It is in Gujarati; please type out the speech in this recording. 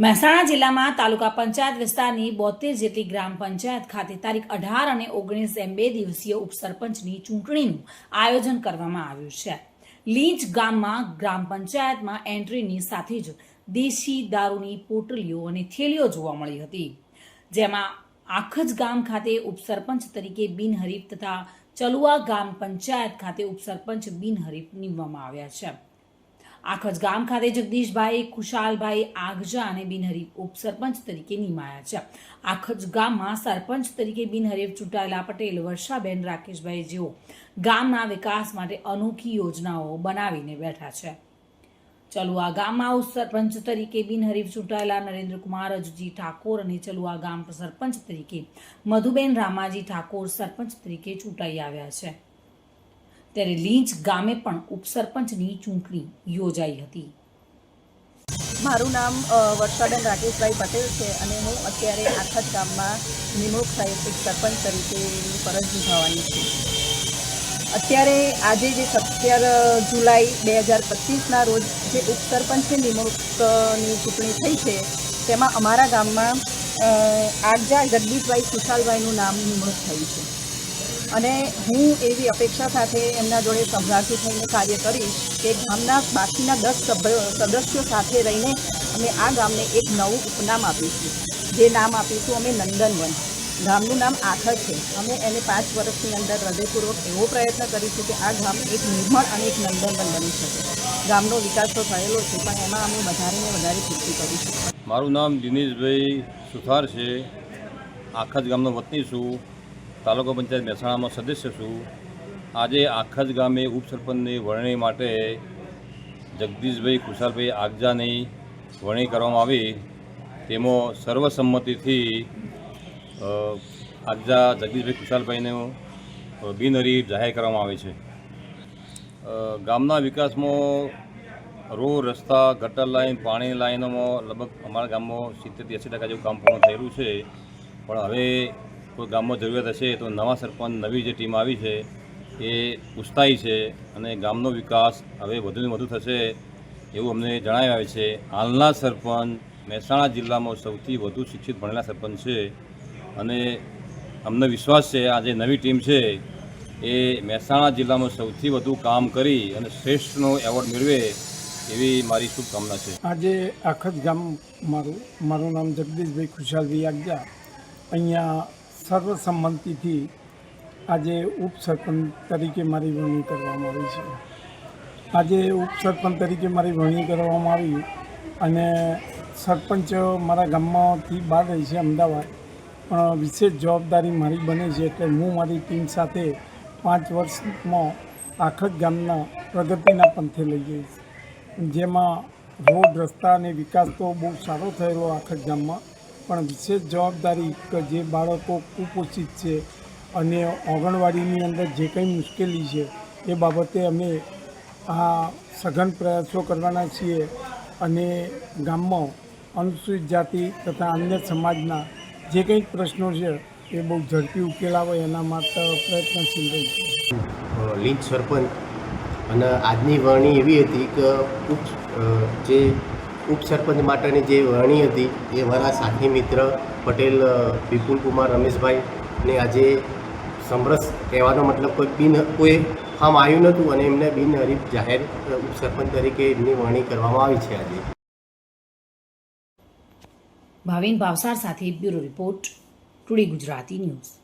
મહેસાણા જિલ્લામાં તાલુકા પંચાયત વિસ્તારની બોતેર જેટલી ગ્રામ પંચાયત ખાતે તારીખ અઢાર અને ઓગણીસ એમ બે દિવસીય ઉપસરપંચની ચૂંટણીનું આયોજન કરવામાં આવ્યું છે. લીંચ ગામમાં ગ્રામ પંચાયતમાં એન્ટ્રીની સાથે જ દેશી દારૂની પોટલીઓ અને થેલીઓ જોવા મળી હતી. જેમાં આખજ ગામ ખાતે ઉપસરપંચ તરીકે બિનહરીફ તથા ચલુઆ ગામ પંચાયત ખાતે ઉપસરપંચ બિનહરીફ નીમવામાં આવ્યા છે. આખજ ગામ ખાતે જગદીશભાઈ ખુશાલભાઈ આગજા અને બિનહરીફ ઉપસરપંચ તરીકે નિમાયા છે. આખજ ગામમાં સરપંચ તરીકે બિનહરીફ ચૂંટાયેલા પટેલ, વર્ષાબેન, રાકેશભાઈ જેઓ ગામના વિકાસ માટે અનોખી યોજનાઓ બનાવીને બેઠા છે. ચલુઆ ગામમાં ઉપસરપંચ તરીકે બિનહરીફ ચૂંટાયેલા નરેન્દ્રકુમાર અજજી ઠાકોર અને ચલુઆ ગામ સરપંચ તરીકે મધુબેન રામાજી ઠાકોર સરપંચ તરીકે ચૂંટાઈ આવ્યા છે. ત્યારે લીંચ ગામે પણ ઉપસરપંચની ચૂંટણી યોજાઈ હતી. મારું નામ વર્ષાડન રાકેશભાઈ પટેલ છે અને હું અત્યારે આખા જ ગામમાં નિમણૂક સાહેબ સરપંચ તરીકેની ફરજ નિભાવવાની છું. અત્યારે આજે જે સત્તર જુલાઈ બે હજાર પચીસના રોજ જે ઉપસરપંચની નિમણૂકની ચૂંટણી થઈ છે, તેમાં અમારા ગામમાં આગજા જગદીશભાઈ ખુશાલભાઈનું નામ નિમણૂક થયું છે. અને હું એવી અપેક્ષા સાથે એમના જોડે સહભાગી થઈને કાર્ય કરીશ કે ગામના બાકીના દસ સદસ્યો સાથે રહીને અમે આ ગામને એક નવું ઉપનામ આપીશું. જે નામ આપીશું અમે નંદનવન. ગામનું નામ આખર છે. અમે એને પાંચ વર્ષની અંદર હૃદયપૂર્વક એવો પ્રયત્ન કરીશું કે આ ગામ એક નિર્મળ અને એક નંદનવન બની શકે. ગામનો વિકાસ તો થયેલો છે, પણ એમાં અમે વધારે ને વધારે પૂર્તિ કરીશું. મારું નામ દિનેશભાઈ સુથાર છે. આખા જ ગામનો વતની છું. તાલુકા પંચાયત મહેસાણામાં સદસ્ય છું. આજે આખા જ ગામે ઉપસરપંચની વરણી માટે જગદીશભાઈ ખુશાલભાઈ આગજાની વરણી કરવામાં આવી. તેમાં સર્વસંમતિથી આગજા જગદીશભાઈ ખુશાલભાઈને બિનહરી જાહેર કરવામાં આવે છે. ગામના વિકાસમાં રોડ રસ્તા, ગટર લાઈન, પાણી લાઈનોમાં લગભગ અમારા ગામમાં સિત્તેરથી એંસી ટકા જેવું કામ પૂર્ણ થયેલું છે. પણ હવે કોઈ ગામમાં જરૂરિયાત હશે તો નવા સરપંચ, નવી જે ટીમ આવી છે એ ઉત્સાહી છે અને ગામનો વિકાસ હવે વધુને વધુ થશે એવું અમને જણાવ્યા આવે છે. હાલના સરપંચ મહેસાણા જિલ્લામાં સૌથી વધુ શિક્ષિત ભણેલા સરપંચ છે અને અમને વિશ્વાસ છે આ જે નવી ટીમ છે એ મહેસાણા જિલ્લામાં સૌથી વધુ કામ કરી અને શ્રેષ્ઠનો એવોર્ડ મેળવે એવી મારી શુભકામના છે. આજે આખત ગામ મારું મારું નામ જગદીશભાઈ ખુશાલભાઈ આગજા અહીંયા સર્વસંમતિથી આજે ઉપસરપંચ તરીકે મારી વરણી કરવામાં આવી છે. આજે ઉપસરપંચ તરીકે મારી વરણી કરવામાં આવી અને સરપંચ મારા ગામમાંથી બહાર રહી છે અમદાવાદ, પણ વિશેષ જવાબદારી મારી બને છે એટલે હું મારી ટીમ સાથે પાંચ વર્ષમાં આખા ગામના પ્રગતિના પંથે લઈ જઈશ. જેમાં રોડ, રસ્તા અને વિકાસ તો બહુ સારો થયેલો આખા ગામમાં પણ વિશેષ જવાબદારી કે જે બાળકો કુપોષિત છે અને આંગણવાડીની અંદર જે કંઈ મુશ્કેલી છે એ બાબતે અમે આ સઘન પ્રયાસો કરવાના છીએ અને ગામમાં અનુસૂચિત જાતિ તથા અન્ય સમાજના જે કંઈક પ્રશ્નો છે એ બહુ ઝડપી ઉકેલાવે એના માટે પ્રયત્નશીલ રહીશું લીંચ સરપંચ અને આજની વરણી એવી હતી કે જે ઉપસરપંચ માટેની જે વરણી હતી એ મારા સાથી મિત્ર પટેલ વિપુલ કુમાર રમેશભાઈ ને આજે સમરસ કહેવાનો મતલબ કોઈ બિન, કોઈ ફામ આવ્યું નહોતું અને એમને બિનહરીફ જાહેર ઉપસરપંચ તરીકે એમની વરણી કરવામાં આવી છે આજે. ભાવિન ભાવસાર સાથે bureau report, today Gujarati news.